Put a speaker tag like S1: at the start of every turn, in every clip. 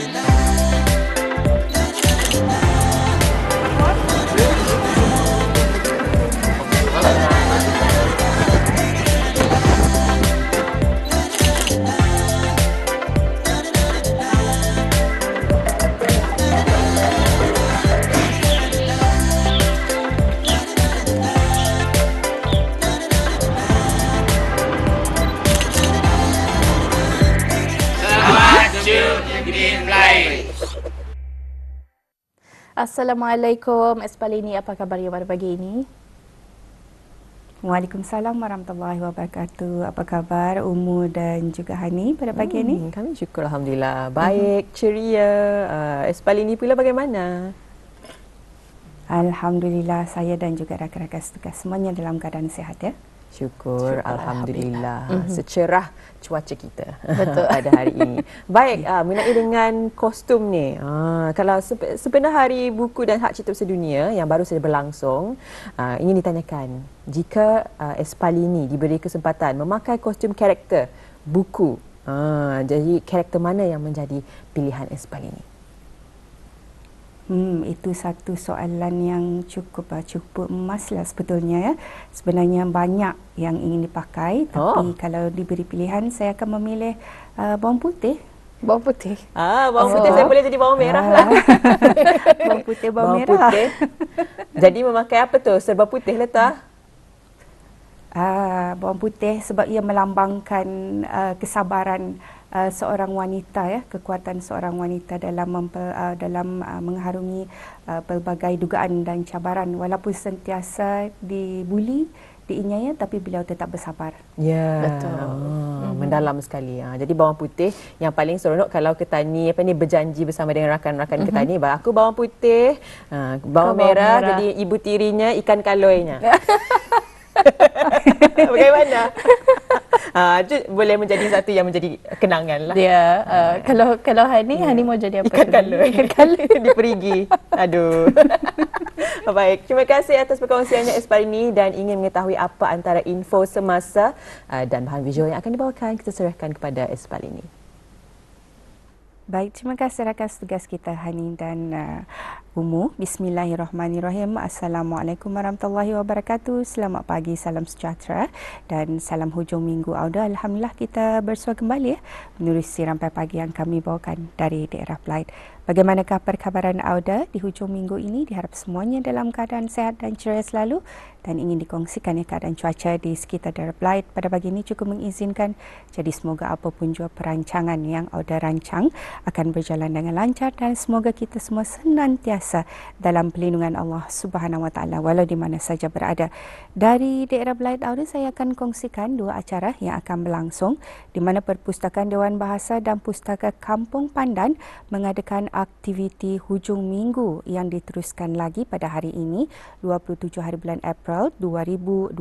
S1: tonight. Assalamualaikum Espalini, apa kabar you pada pagi ini? Waalaikumsalam warahmatullahi wabarakatuh. Apa khabar Umu dan juga Hani pada pagi hmm, ini?
S2: Kami syukur Alhamdulillah. Baik, hmm. ceria. Uh, Espalini pula bagaimana?
S1: Alhamdulillah saya dan juga rakan-rakan setugas semuanya dalam keadaan sihat ya.
S2: Syukur, Syukur Alhamdulillah. Alhamdulillah. Mm-hmm. Secerah cuaca kita Betul. pada hari ini. Baik, uh, mengenai dengan kostum ni. Uh, kalau sepenuh hari buku dan hak cipta sedunia yang baru saja berlangsung, uh, ingin ditanyakan, jika uh, Espalini diberi kesempatan memakai kostum karakter buku, uh, jadi karakter mana yang menjadi pilihan Espalini?
S1: Hmm, itu satu soalan yang cukup uh, cukup emas lah sebetulnya ya. Sebenarnya banyak yang ingin dipakai, tapi oh. kalau diberi pilihan saya akan memilih uh, bawang putih.
S2: Bawang putih. Ah, bawang oh. putih saya boleh jadi bawang merah lah.
S1: bawang putih, bawang, bawang merah. Putih.
S2: jadi memakai apa tu? Serba putih lah tu.
S1: Ah, bawang putih sebab ia melambangkan uh, kesabaran uh, seorang wanita ya kekuatan seorang wanita dalam mempe, uh, dalam uh, mengharungi uh, pelbagai dugaan dan cabaran walaupun sentiasa dibuli diinyai tapi beliau tetap bersabar.
S2: Ya. Betul. Oh, mm-hmm. mendalam sekali. Ha. Jadi bawang putih yang paling seronok kalau ketani apa ni berjanji bersama dengan rakan-rakan mm-hmm. ketani, aku bawang putih, ha, bawang, bawang merah, merah jadi ibu tirinya ikan kaloinya. Bagaimana? Ah, uh, boleh menjadi satu yang menjadi kenangan lah.
S1: Ya, yeah, uh, kalau kalau Hani, yeah. Hani mau jadi apa?
S2: Ikan kalor. Ikan kalor. Diperigi. Aduh. Baik, terima kasih atas perkongsiannya Esparini dan ingin mengetahui apa antara info semasa uh, dan bahan visual yang akan dibawakan, kita serahkan kepada Esparini.
S1: Baik, terima kasih rakan tugas kita Hani dan uh, Umu. Bismillahirrahmanirrahim. Assalamualaikum warahmatullahi wabarakatuh. Selamat pagi, salam sejahtera dan salam hujung minggu Auda. Alhamdulillah kita bersua kembali ya, menerusi rampai pagi yang kami bawakan dari daerah Blight. Bagaimanakah perkabaran Auda di hujung minggu ini? Diharap semuanya dalam keadaan sehat dan ceria selalu dan ingin dikongsikan ya keadaan cuaca di sekitar daerah Blight pada pagi ini cukup mengizinkan. Jadi semoga apapun jua perancangan yang Auda rancang akan berjalan dengan lancar dan semoga kita semua senantiasa dalam pelindungan Allah Subhanahu Wa Taala walau di mana saja berada. Dari daerah Blight Auda saya akan kongsikan dua acara yang akan berlangsung di mana Perpustakaan Dewan Bahasa dan Pustaka Kampung Pandan mengadakan aktiviti hujung minggu yang diteruskan lagi pada hari ini 27 hari bulan April 2025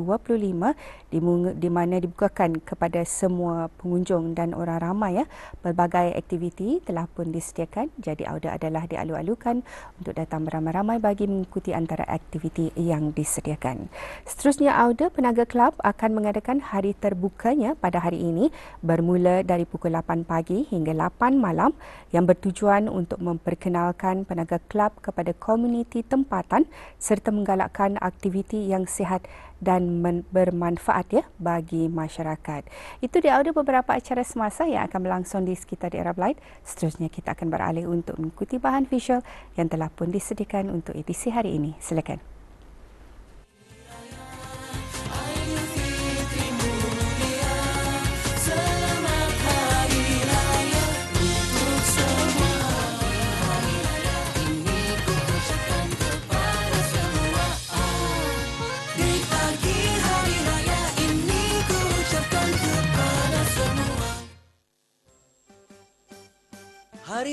S1: di, mana dibukakan kepada semua pengunjung dan orang ramai ya. Pelbagai aktiviti telah pun disediakan. Jadi auda adalah dialu-alukan untuk datang beramai-ramai bagi mengikuti antara aktiviti yang disediakan. Seterusnya auda penaga kelab akan mengadakan hari terbukanya pada hari ini bermula dari pukul 8 pagi hingga 8 malam yang bertujuan untuk memperkenalkan penaga kelab kepada komuniti tempatan serta menggalakkan aktiviti yang sihat dan bermanfaat ya bagi masyarakat. Itu dia ada beberapa acara semasa yang akan berlangsung di sekitar daerah Blight. Seterusnya kita akan beralih untuk mengikuti bahan visual yang telah pun disediakan untuk edisi hari ini. Silakan.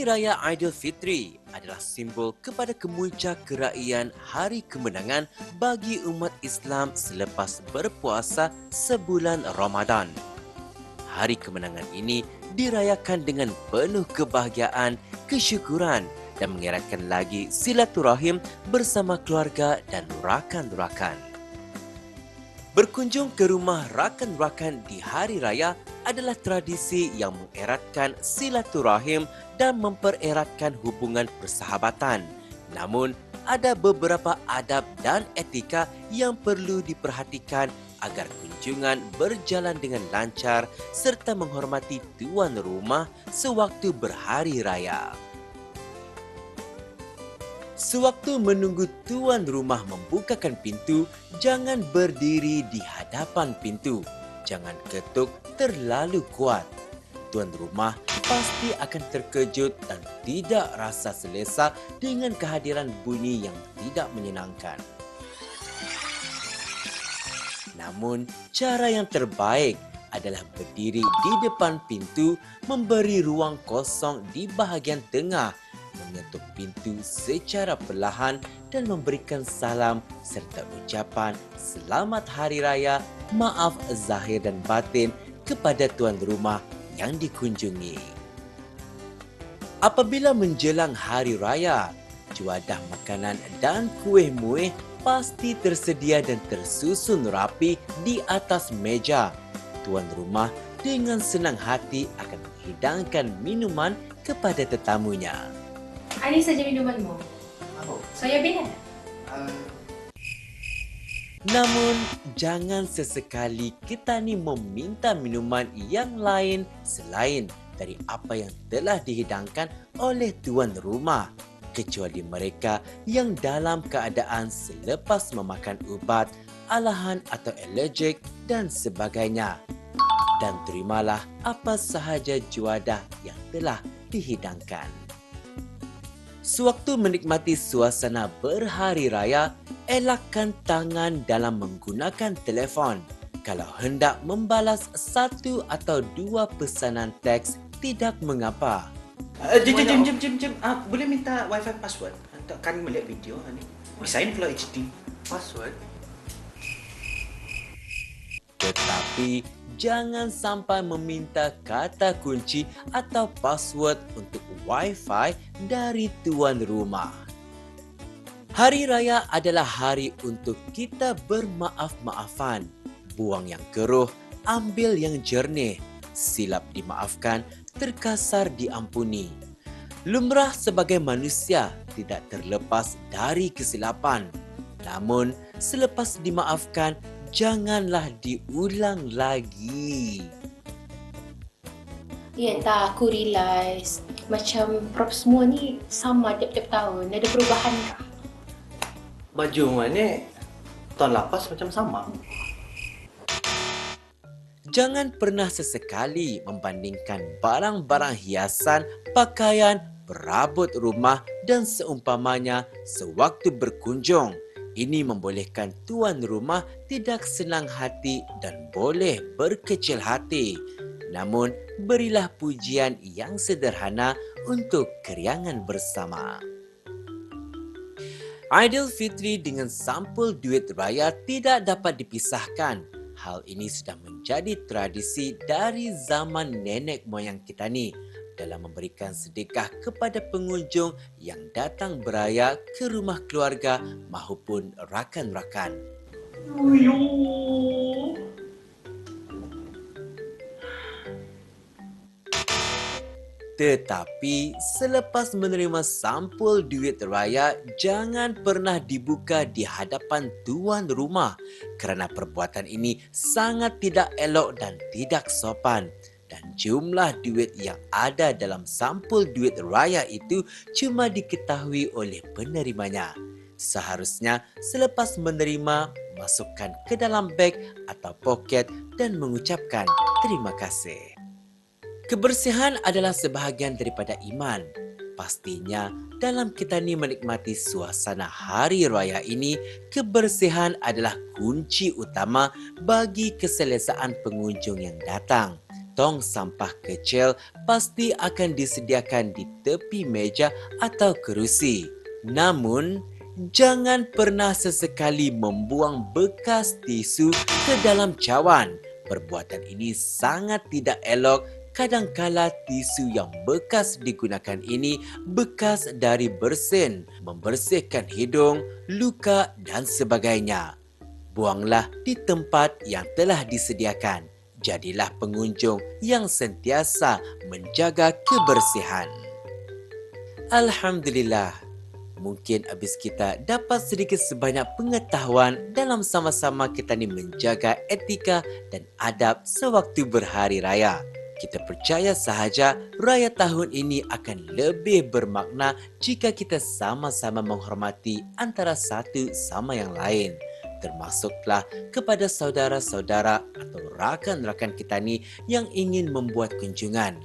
S3: Raya Aidilfitri adalah simbol kepada kemuncak keraian Hari Kemenangan bagi umat Islam selepas berpuasa sebulan Ramadan. Hari kemenangan ini dirayakan dengan penuh kebahagiaan, kesyukuran dan mengeratkan lagi silaturahim bersama keluarga dan rakan-rakan. Berkunjung ke rumah rakan-rakan di hari raya adalah tradisi yang mengeratkan silaturahim dan mempereratkan hubungan persahabatan. Namun, ada beberapa adab dan etika yang perlu diperhatikan agar kunjungan berjalan dengan lancar serta menghormati tuan rumah sewaktu berhari raya. Sewaktu menunggu tuan rumah membukakan pintu, jangan berdiri di hadapan pintu. Jangan ketuk terlalu kuat. Tuan rumah pasti akan terkejut dan tidak rasa selesa dengan kehadiran bunyi yang tidak menyenangkan. Namun, cara yang terbaik adalah berdiri di depan pintu, memberi ruang kosong di bahagian tengah mengetuk pintu secara perlahan dan memberikan salam serta ucapan selamat hari raya, maaf zahir dan batin kepada tuan rumah yang dikunjungi. Apabila menjelang hari raya, juadah makanan dan kuih-muih pasti tersedia dan tersusun rapi di atas meja. Tuan rumah dengan senang hati akan menghidangkan minuman kepada tetamunya.
S4: Ini saja minumanmu.
S5: Apa?
S4: Soya bean ada?
S5: Uh,
S3: Namun, jangan sesekali kita ni meminta minuman yang lain selain dari apa yang telah dihidangkan oleh tuan rumah. Kecuali mereka yang dalam keadaan selepas memakan ubat, alahan atau alergik dan sebagainya. Dan terimalah apa sahaja juadah yang telah dihidangkan. Sewaktu menikmati suasana berhari raya, elakkan tangan dalam menggunakan telefon. Kalau hendak membalas satu atau dua pesanan teks, tidak mengapa.
S5: uh, jom, jom, jom, jom, jom, jom. Uh, boleh minta wifi password untuk kami melihat video ni. Desain pula HD. Password?
S3: Tetapi jangan sampai meminta kata kunci atau password untuk Wi-Fi dari tuan rumah. Hari raya adalah hari untuk kita bermaaf-maafan. Buang yang keruh, ambil yang jernih. Silap dimaafkan, terkasar diampuni. Lumrah sebagai manusia tidak terlepas dari kesilapan. Namun, selepas dimaafkan, janganlah diulang lagi.
S4: Ya tak, aku realise macam prop semua ni sama tiap-tiap tahun. Ada perubahan kah?
S5: Baju mana tahun lapas macam sama.
S3: Jangan pernah sesekali membandingkan barang-barang hiasan, pakaian, perabot rumah dan seumpamanya sewaktu berkunjung. Ini membolehkan tuan rumah tidak senang hati dan boleh berkecil hati. Namun, berilah pujian yang sederhana untuk keriangan bersama. Aidilfitri dengan sampul duit raya tidak dapat dipisahkan. Hal ini sudah menjadi tradisi dari zaman nenek moyang kita ni dalam memberikan sedekah kepada pengunjung yang datang beraya ke rumah keluarga maupun rakan-rakan. Tetapi selepas menerima sampul duit raya, jangan pernah dibuka di hadapan tuan rumah kerana perbuatan ini sangat tidak elok dan tidak sopan. Jumlah duit yang ada dalam sampul duit raya itu cuma diketahui oleh penerimanya. Seharusnya selepas menerima, masukkan ke dalam beg atau poket dan mengucapkan terima kasih. Kebersihan adalah sebahagian daripada iman. Pastinya dalam kita ni menikmati suasana hari raya ini, kebersihan adalah kunci utama bagi keselesaan pengunjung yang datang. Tong sampah kecil pasti akan disediakan di tepi meja atau kerusi. Namun, jangan pernah sesekali membuang bekas tisu ke dalam cawan. Perbuatan ini sangat tidak elok kadangkala tisu yang bekas digunakan ini bekas dari bersin, membersihkan hidung, luka dan sebagainya. Buanglah di tempat yang telah disediakan. Jadilah pengunjung yang sentiasa menjaga kebersihan. Alhamdulillah, mungkin habis kita dapat sedikit sebanyak pengetahuan dalam sama-sama kita ni menjaga etika dan adab sewaktu berhari raya. Kita percaya sahaja raya tahun ini akan lebih bermakna jika kita sama-sama menghormati antara satu sama yang lain termasuklah kepada saudara-saudara atau rakan-rakan kita ni yang ingin membuat kunjungan.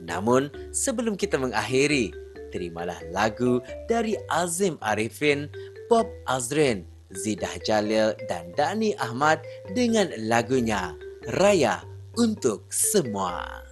S3: Namun, sebelum kita mengakhiri, terimalah lagu dari Azim Arifin, Bob Azrin, Zidah Jalil dan Dani Ahmad dengan lagunya Raya untuk Semua.